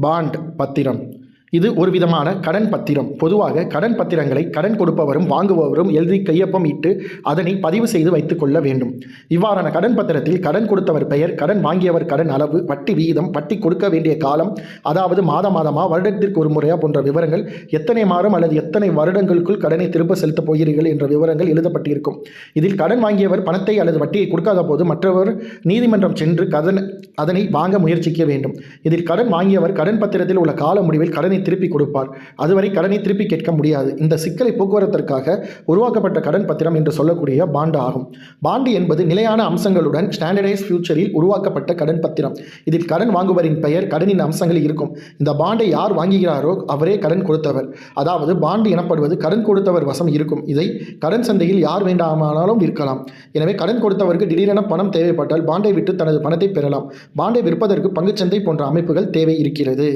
Bond பத்திரம். இது ஒரு விதமான கடன் பத்திரம். பொதுவாக கடன் பத்திரங்களை கடன் கொடுப்பவரும் வாங்குபவரும் எழுதி கையொப்பம் இட்டு அதனை பதிவு செய்து வைத்துக் கொள்ள வேண்டும். இவ்வாறான கடன் பத்திரத்தில் கடன் கொடுத்தவர் பெயர் கடன் வாங்கியவர் கடன் அளவு வட்டி விகிதம் வட்டி கொடுக்க வேண்டிய காலம் அதாவது மாத மாதமா வருடத்திற்கு ஒரு முறையா போன்ற விவரங்கள் எத்தனை மாதம் அல்லது எத்தனை வருடங்களுக்குள் கடனை திரும்ப செலுத்தப் போகிறீர்கள் என்ற விவரங்கள் எழுதப்பட்டிருக்கும். இதில் கடன் வாங்கியவர் பணத்தை அல்லது வட்டியை கொடுக்காத போது மற்றவர் நீதிமன்றம் சென்று கடன் அதனை வாங்க முயற்சிக்க வேண்டும். இதில் கடன் வாங்கியவர் கடன் பத்திரத்தில் உள்ள கால முடிவில் கடனை திருப்பி கொடுப்பார். அதுவரை கடனை திருப்பி கேட்க முடியாது. இந்த சிக்கலை போக்குவரத்திற்காக உருவாக்கப்பட்ட கடன் பத்திரம் என்று சொல்லக்கூடிய பாண்டு ஆகும். பாண்டு என்பது நிலையான அம்சங்களுடன் ஸ்டாண்டர்டைஸ் ஃபியூச்சரில் உருவாக்கப்பட்ட கடன் பத்திரம். இதில் கடன் வாங்குவரின் பெயர் கடனின் அம்சங்கள் இருக்கும். இந்த பாண்டை யார் வாங்குகிறாரோ அவரே கடன் கொடுத்தவர். அதாவது பாண்டு எனப்படுவது கடன் கொடுத்தவர் வசம் இருக்கும். இதை கடன் சந்தையில் யார் வேண்டாமானாலும் விற்கலாம். எனவே கடன் கொடுத்தவருக்கு திடீரென பணம் தேவைப்பட்டால் பாண்டை விட்டு தனது பணத்தை பெறலாம். பாண்டை விற்பதற்கு பங்குச்சந்தை போன்ற அமைப்புகள் தேவை இருக்கிறது.